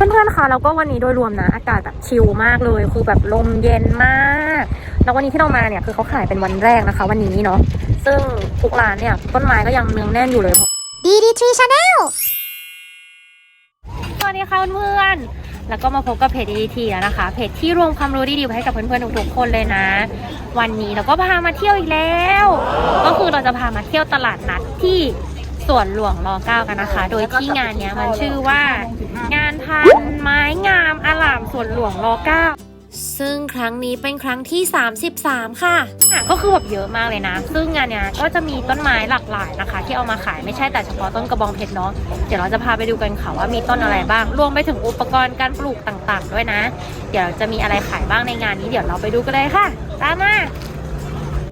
พื่อนๆคะแล้วก็วันนี้โดยรวมนะ อากาศแบบชิลมากเลย คือแบบลมเย็นมาก แล้ววันนี้ที่เรามาเนี่ยคือเขาขายเป็นวันแรกนะคะ วันนี้เนาะซึ่งทุกร้านเนี่ยต้นไม้ก็ยังเนืองแน่นอยู่เลย DD3 Channel สวัสดีค่ะเพื่อนๆแล้วก็มาพบกับเพจ DDT แล้วนะคะ เพจที่รวมความรู้ดีๆไว้ให้กับเพื่อนๆทุกๆคนเลยนะ วันนี้เราก็พามาเที่ยวอีกแล้ว ก็คือเราจะพามาเที่ยวตลาดนัดที่ สวนหลวงรอเก้ากันนะคะ โดยที่งานเนี้ยมันชื่อว่า งานพันไม้งามอลามสวนหลวงรอเก้าซึ่งครั้งนี้เป็นครั้งที่ 33ค่ะอะ ก็คือแบบเยอะมากเลยนะ ซึ่งงานเนี้ยก็จะมีต้นไม้หลากหลายนะคะ ที่เอามาขายไม่ใช่แต่เฉพาะต้นกระบองเพชรเนาะ เดี๋ยวเราจะพาไปดูกันค่ะว่ามีต้นอะไรบ้าง รวมไปถึงอุปกรณ์การปลูกต่างๆ ด้วยนะ เดี๋ยวจะมีอะไรขายบ้างในงานนี้ เดี๋ยวเราไปดูกันเลยค่ะ ตามมา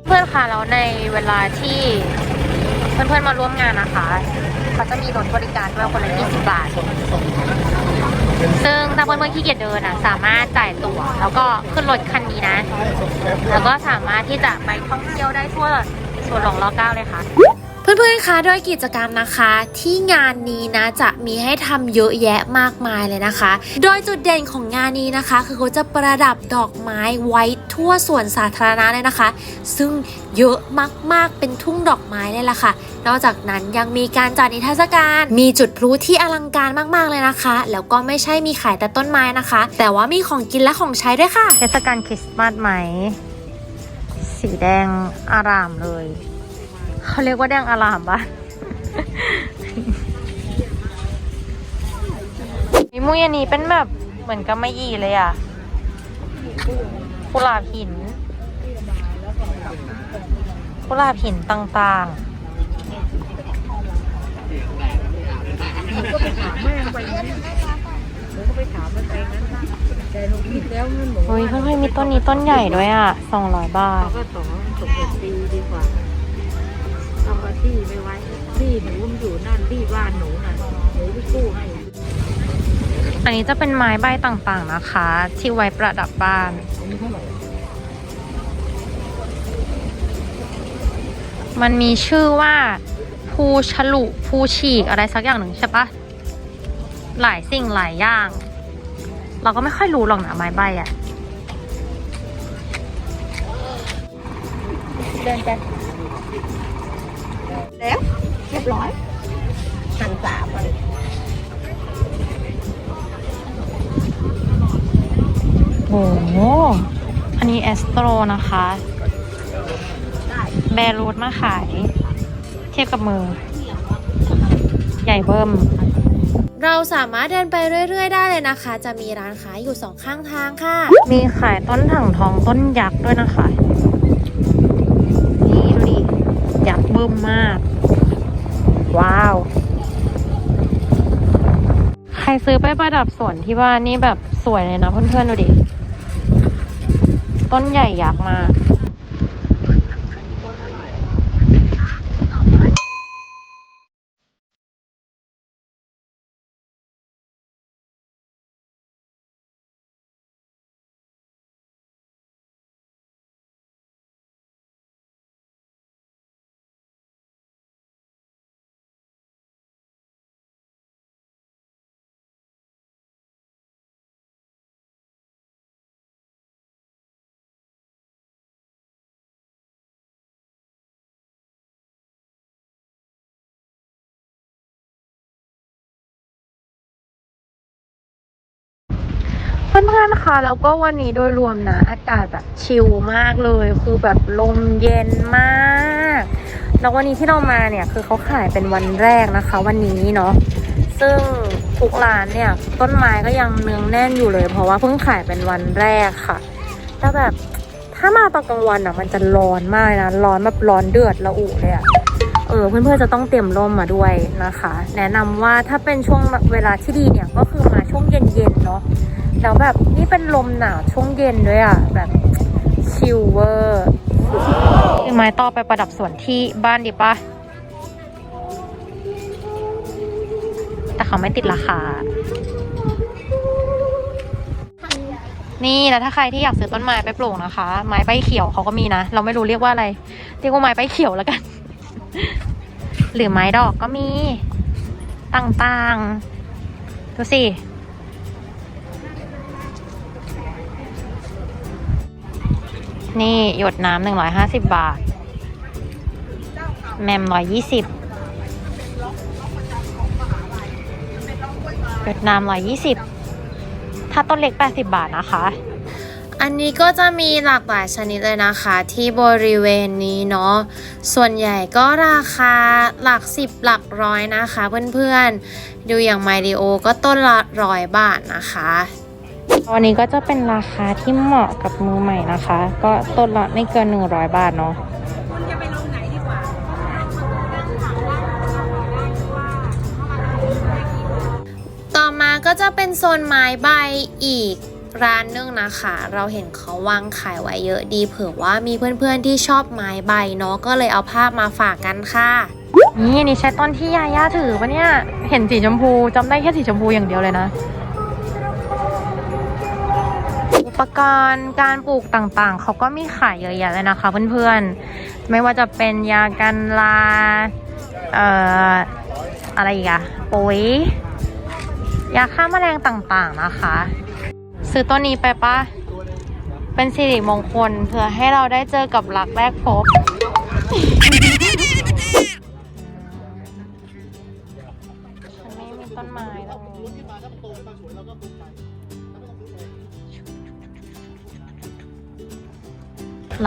เพื่อนค่ะแล้วในเวลาที่ เพื่อนๆมาร่วมงานนะคะเขาจะมีรถบริการด้วยคนละ20บาท ซึ่งถ้าเพื่อนๆขี้เกียจเดินอะสามารถจ่ายตั๋วแล้วก็ขึ้นรถคันนี้นะ แล้วก็สามารถที่จะไปท่องเที่ยวได้ทั่วส่วนหลงรอเก้าเลยค่ะ เพื่อนๆ คะโดยกิจกรรมนะคะที่งานนี้นะจะมีให้ทำเยอะแยะมากมายเลยนะคะ โดยจุดเด่นของงานนี้นะคะ คือเขาจะประดับดอกไม้ไว้ทั่วสวนสาธารณะเลยนะคะ ซึ่งเยอะมากๆเป็นทุ่งดอกไม้เลยล่ะค่ะ นอกจากนั้นยังมีการจัดนิทรรศการ มีจุดพลุที่อลังการมากๆเลยนะคะ แล้วก็ไม่ใช่มีขายแต่ต้นไม้นะคะ แต่ว่ามีของกินและของใช้ด้วยค่ะ เทศกาลคริสต์มาสไหม สีแดงอารามเลย เขาเรียกว่าแดงอารามปะมีมุยอันนี้เป็นแบบเหมือนกับไม่ยีเลยอะกุหลาบหินกุหลาบหินต่างๆเฮ้ยเพื่อนๆมีต้นนี้ต้นใหญ่ด้วยอะสองร้อยบาท ก็สองสมเด็จตีดีกว่า เอามาที่ไปไว้ ที่หนูมันอยู่นั่นที่บ้านหนูน่ะหนูไปกู้ให้ อันนี้จะเป็นไม้ใบต่างๆนะคะ ที่ไว้ประดับบ้าน มันมีชื่อว่าภูฉลุภูฉีกอะไรสักอย่างหนึ่งใช่ปะหลายสิ่งหลายอย่าง เราก็ไม่ค่อยรู้หรอกนะไม้ใบอะเดินกัน แล้วเรียบร้อยพันสามโอ้โห อันนี้แอสโตรนะคะ แบรูดมาขาย เทียบกับมือ ใหญ่เบิ่มเราสามารถเดินไปเรื่อย ๆ ได้เลยนะคะ จะมีร้านขายอยู่สองข้างทางค่ะ มีขายต้นถังทองต้นยักษ์ด้วยนะคะ นี่ดูดิ ยักษ์เบิ่มมาก ว้าว ใครซื้อไปประดับสวนที่บ้านนี่แบบสวยเลยนะเพื่อนๆดูดิ ต้นใหญ่ยักษ์มาก พื่อนๆคะแล้วก็วันนี้โดยรวมนะ อากาศแบบชิลมากเลย คือแบบลมเย็นมากแล้ววันนี้ที่เรามาเนี่ยคือเขาขายเป็นวันแรกนะคะ วันนี้เนาะซึ่งทุกร้านเนี่ยต้นไม้ก็ยังเนืองแน่นอยู่เลย เพราะว่าเพิ่งขายเป็นวันแรกค่ะแต่แบบถ้ามาตอนกลางวันอะ มันจะร้อนมากนะร้อนแบบร้อนเดือดระอุเลยอะเออเพื่อนๆจะต้องเตรียมร่มมาด้วยนะคะ แนะนำว่าถ้าเป็นช่วงเวลาที่ดีเนี่ยก็คือมาช่วงเย็นๆเนาะ แล้วแบบนี่เป็นลมหนาวช่วงเย็นด้วยอะ แบบชิลเวอร์ซื้อไม้ต่อไปประดับสวนที่บ้านดีปะแต่เขาไม่ติดราคา นี่แล้วถ้าใครที่อยากซื้อต้นไม้ไปปลูกนะคะ ไม้ใบเขียวเขาก็มีนะ เราไม่รู้เรียกว่าอะไร เรียกว่าไม้ใบเขียวแล้วกัน หรือไม้ดอกก็มีต่างๆ ดูสิ นี่หยดน้ำหนึ่งร้อยห้าสิบบาท แมมร้อยยี่สิบหยดน้ำร้อยยี่สิบถ้าต้นเล็กแปดสิบบาทนะคะ อันนี้ก็จะมีหลากหลายชนิดเลยนะคะ ที่บริเวณนี้เนาะ ส่วนใหญ่ก็ราคาหลักสิบหลักร้อยนะคะเพื่อนๆ ดูอย่างไมดีโอก็ต้นละร้อยบาทนะคะ วันนี้ก็จะเป็นราคาที่เหมาะกับมือใหม่นะคะ ก็ต้นละไม่เกิน 100 บาทเนาะต่อมาก็จะเป็นโซนไม้ใบอีกร้านหนึงนะคะ เราเห็นเขาวางขายไว้เยอะดีเผื่อว่ามีเพื่อนๆที่ชอบไม้ใบเนาะก็เลยเอาภาพมาฝากกันค่ะ นี่นี่ใช้ต้นที่ยาย่าถือปะเนี่ย เห็นสีชมพูจำได้แค่สีชมพูอย่างเดียวเลยนะอุ ปกรณ์การปลูกต่างๆ เขาก็มีขายเยอะแยะเลยนะคะเพื่อนๆ ไม่ว่าจะเป็นยากันลา เอ่อ อะไรอีกอะปุ๋ย ยาฆ่าแมลงต่างๆนะคะ ซื้อต้นนี้ไปปะเป็นสิริมงคลเพื่อให้เราได้เจอกับรักแรกพบ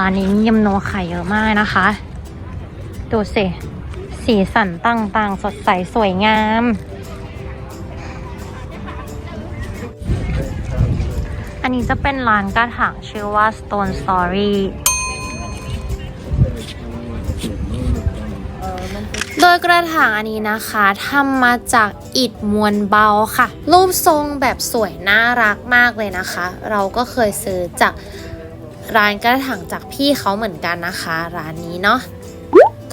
ร้านนี้มียำโนไข่เยอะมากนะคะ ดูสิสีสันต่างๆ สดใสสวยงาม อันนี้จะเป็นร้านกระถางชื่อว่า Stone Story โดยกระถางอันนี้นะคะทำมาจากอิฐมวลเบาค่ะ รูปทรงแบบสวยน่ารักมากเลยนะคะ เราก็เคยซื้อจาก ร้านกระถางจากพี่เขาเหมือนกันนะคะ ร้านนี้เนาะ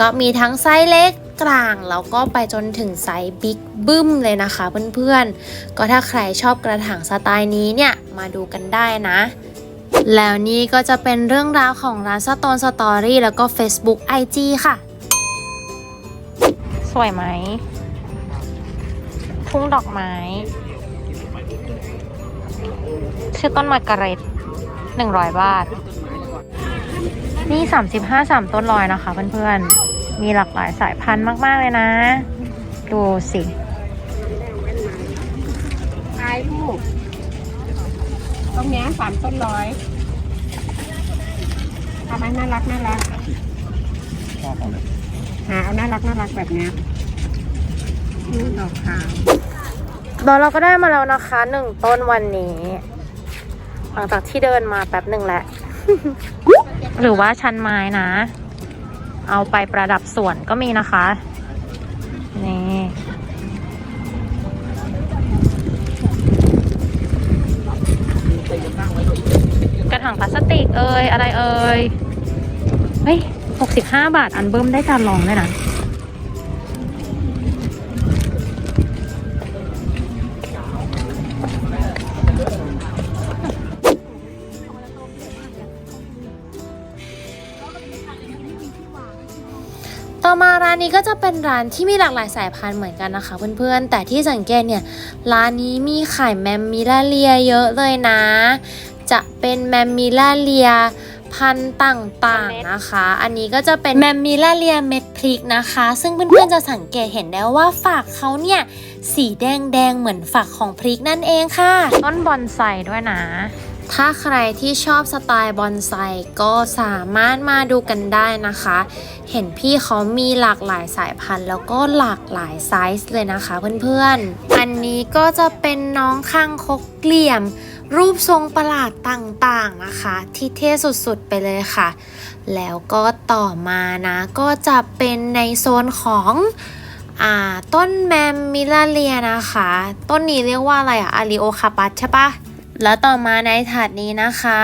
ก็มีทั้งไซส์เล็กกลางแล้วก็ไปจนถึงไซส์บิ๊กบึ้มเลยนะคะเพื่อนๆ ก็ถ้าใครชอบกระถางสไตล์นี้เนี่ยมาดูกันได้นะ แล้วนี่ก็จะเป็นเรื่องราวของร้านสตอนสตอรี่แล้วก็ Facebook IG ค่ะ สวยไหม ทุ่งดอกไม้ ชื่อต้นมาการเร็ต หนึ่งร้อยบาท นี่สามสิบห้าสามต้นลอยนะคะเพื่อนๆ มีหลากหลายสายพันธุ์มาก ๆ เลยนะ ดูสิตายลูกตรงเนี้ยสามต้นร้อยทำให้น่ารักน่ารักหาเอาน่ารักน่ารักแบบเนี้ยนี่ดอกขาวบอเราก็ได้มาแล้วนะคะหนึ่งต้นวันนี้ห ลังจากที่เดินมาแป๊บหนึ่งแหละ หรือว่าชั้นไม้นะ เอาไปประดับสวนก็มีนะคะ นี่กระถางพลาสติกเอ่ยอะไรเอ่ยเฮ้ยหกสิบห้าบาทอันเบิ้มได้จานรองด้วยนะ ร้านนี้ก็จะเป็นร้านที่มีหลากหลายสายพันธุ์เหมือนกันนะคะ เพื่อนๆ แต่ที่สังเกตเนี่ย ร้านนี้มีขายแมมมิลาเลียเยอะเลยนะ จะเป็นแมมมิลาเลียพันธุ์ต่างๆนะคะ อันนี้ก็จะเป็นแมมมิลาเลียเม็ดพริกนะคะ ซึ่งเพื่อนๆจะสังเกตเห็นได้ว่าฝักเขาเนี่ยสีแดงๆเหมือนฝักของพริกนั่นเองค่ะ ต้นบอนไซด้วยนะ ถ้าใครที่ชอบสไตล์บอนไซก็สามารถมาดูกันได้นะคะ เห็นพี่เขามีหลากหลายสายพันธุ์ แล้วก็หลากหลายไซส์เลยนะคะเพื่อนๆ อันนี้ก็จะเป็นน้องข้างคกเกลี่ยม รูปทรงประหลาดต่างๆนะคะ ที่เท่สุดๆไปเลยค่ะ แล้วก็ต่อมานะ ก็จะเป็นในโซนของอต้นแมมมิลาเลียนะคะ ต้นนี้เรียกว่าอะไรอะอาริโอคาปัสใช่ปะ แล้วต่อมาในถาดนี้นะคะ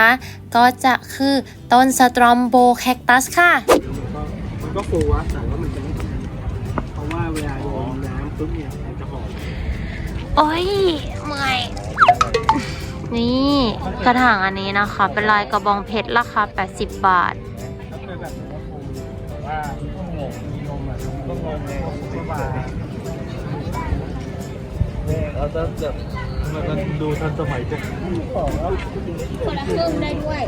ก็จะคือต้นสตรอมโบแคคตัสค่ะ มันก็ฟูอะแต่ว่ามันจะไม่ทำเพราะว่าเวลาโดนน้ำปุ๊บเนี่ยมันจะหอมโอ้ยเมื่อยนี่กระถางอันนี้นะคะ เป็นลายกระบองเพชรราคา 80 บาทก็คือแบบนี้ก็ฟูแต่ว่าต้องงงมีลมอะต้องงงเลยสบายเนี่ยเราจะแบบ มันดูทันสมัยจังของแล้วคนละครึ่งได้ด้วย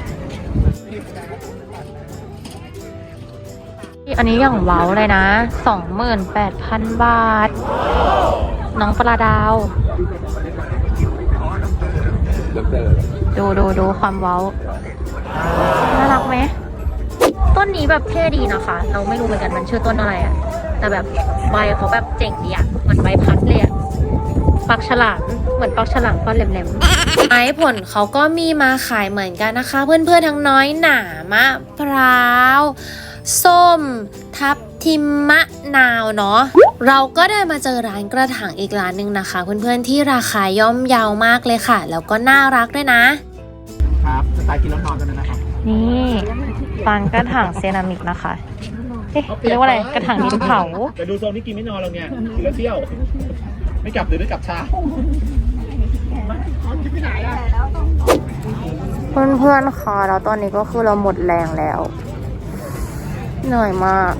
อันนี้อย่างเว้าเลยนะสองหมื่นแปดพันบาท น้องปลาดาว ดูดูดูความเว้าน่ารักไหม ต้นนี้แบบเท่ดีนะคะ เราไม่รู้เหมือนกันมันชื่อต้นอะไรอะแต่แบบใบเขาแบบเจ๋งดีอะเหมือนใบพัดเลยอะ ปักฉลามเหมือนปักฉลามก็แหลมไม้ผลเขาก็มีมาขายเหมือนกันนะคะ เพื่อนๆทั้งน้อยหนามะพร้าวส้ม ทับทิมมะนาวเนาะเราก็ได้มาเจอร้านกระถางอีกร้านหนึ่งนะคะ เพื่อนๆที่ราคาย่อมเยาวมากเลยค่ะ แล้วก็น่ารักด้วยนะ ครับสไตล์กินแล้วนอนกันนะครับๆนี่ปางกระถางเซรามิกนะคะเอ๊ะเรียกว่าอะไรกระถางดินเผาแต่ดูโซนนี้กินไม่นอนเราเนี่ยกินแล้วเที่ยว ไม่กลับหรือไม่กลับช้าเพื่อนๆค่ะแล้วตอนนี้ก็คือเราหมดแรงแล้ว เหนื่อยมาก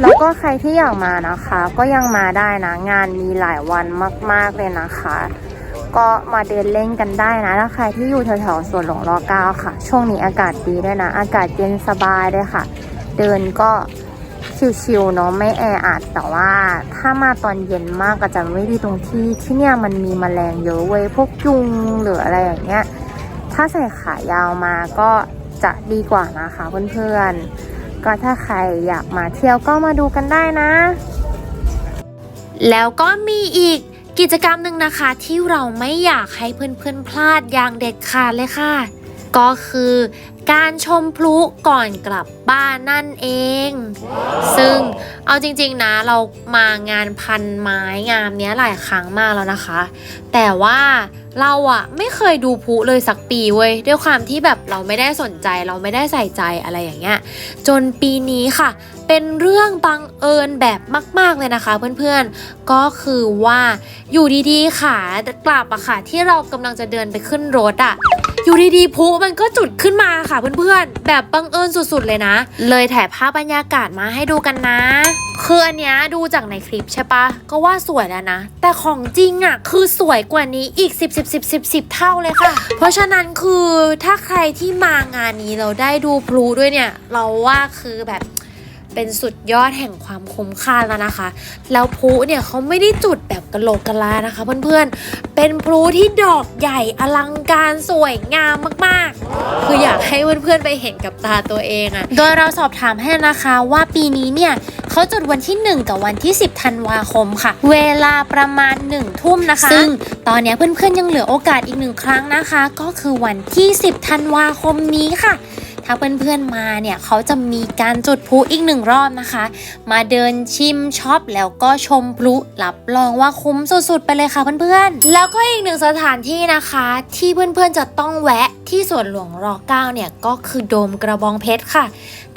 แล้วก็ใครที่อยากมานะคะ ก็ยังมาได้นะ งานมีหลายวันมาก ๆเลยนะคะ ก็มาเดินเล่นกันได้นะถ้าใครที่อยู่แถวๆสวนหลวงรอเก้าค่ะ ช่วงนี้อากาศดีด้วยนะ อากาศเย็นสบายเลยค่ะ เดินก็ ชิวๆเนาะไม่แออัดแต่ว่าถ้ามาตอนเย็นมากก็จะไม่ดีตรงที่ที่เนี่ยมันมีแมลงเยอะเว้ยพวกยุงหรืออะไรอย่างเงี้ยถ้าใส่ขายาวมาก็จะดีกว่านะคะเพื่อนๆก็ถ้าใครอยากมาเที่ยวก็มาดูกันได้นะ แล้วก็มีอีกกิจกรรมหนึ่งนะคะที่เราไม่อยากให้เพื่อนๆพลาดอย่างเด็ดขาดเลยค่ะ ก็คือ การชมพลุก่อนกลับบ้านนั่นเอง ซึ่งเอาจริงๆนะเรามางานพันไม้งามเนี้ยหลายครั้งมากแล้วนะคะ แต่ว่าเราอะไม่เคยดูพลุเลยสักปีเว้ยด้วยความที่แบบเราไม่ได้สนใจ เราไม่ได้ใส่ใจอะไรอย่างเงี้ย จนปีนี้ค่ะ เป็นเรื่องบังเอิญแบบมาก ๆเลยนะคะ เพื่อนๆ ก็คือว่าอยู่ดีๆค่ะกลับอะค่ะ ที่เรากำลังจะเดินไปขึ้นรถอะอยู่ดีๆพลุมันก็จุดขึ้นมาค่ะเพื่อนๆ แบบบังเอิญสุดๆเลยนะ เลยถ่ายภาพบรรยากาศมาให้ดูกันนะ คืออันเนี้ยดูจากในคลิปใช่ปะก็ว่าสวยแล้วนะ แต่ของจริงอะคือสวยกว่านี้อีก 10 10 10 10 10 เท่าเลยค่ะ เพราะฉะนั้นคือถ้าใครที่มางานนี้เราได้ดูพลุด้วยเนี่ย เราว่าคือแบบ เป็นสุดยอดแห่งความคุ้มค่าแล้วนะคะ แล้วพลุเนี่ยเขาไม่ได้จุดแบบกะโหลกกะลานะคะ เพื่อนๆ เป็นพลุที่ดอกใหญ่อลังการสวยงามมากๆ คืออยากให้เพื่อนๆไปเห็นกับตาตัวเองอะโดยเราสอบถามให้นะคะว่าปีนี้เนี่ยเขาจุดวันที่ 1 กับวันที่ 10 ธันวาคมค่ะ เวลาประมาณ 1 ทุ่มนะคะ ซึ่งตอนนี้เพื่อนๆยังเหลือโอกาสอีกหนึ่งครั้งนะคะ ก็คือวันที่ 10 ธันวาคมนี้ค่ะ ถ้าเพื่อนๆมาเนี่ยเขาจะมีการจุดพลุอีกหนึ่งรอบนะคะ มาเดินชิมช็อปแล้วก็ชมพลุรับรองว่าคุ้มสุดๆไปเลยค่ะเพื่อนๆ แล้วก็อีกหนึ่งสถานที่นะคะ ที่เพื่อนๆจะต้องแวะที่สวนหลวงรอ9เนี่ยก็คือโดมกระบองเพชรค่ะ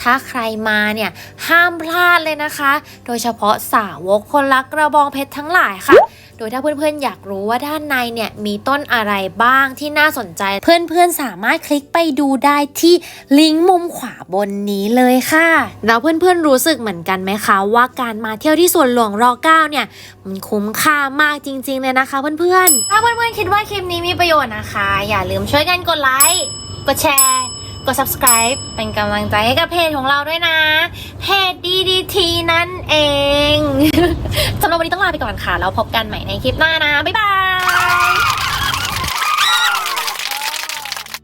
ถ้าใครมาเนี่ยห้ามพลาดเลยนะคะ โดยเฉพาะสาวกคนรักกระบองเพชรทั้งหลายค่ะ โดยถ้าเพื่อนๆอยากรู้ว่าด้านในเนี่ยมีต้นอะไรบ้างที่น่าสนใจ เพื่อนๆสามารถคลิกไปดูได้ที่ลิงก์มุมขวาบนนี้เลยค่ะ แล้วเพื่อนๆรู้สึกเหมือนกันไหมคะ ว่าการมาเที่ยวที่สวนหลวงรอ9เนี่ยมันคุ้มค่ามากจริง ๆ เลยนะคะ เพื่อนๆถ้าเพื่อนๆคิดว่าคลิปนี้มีประโยชน์นะคะ อย่าลืมช่วยกันกดไลค์กดแชร์ กด subscribe เป็นกำลังใจให้กับเพจของเราด้วยนะ เพจ DDT นั่นเอง สำหรับวันนี้ต้องลาไปก่อนค่ะ แล้วพบกันใหม่ในคลิปหน้านะ บ๊ายบาย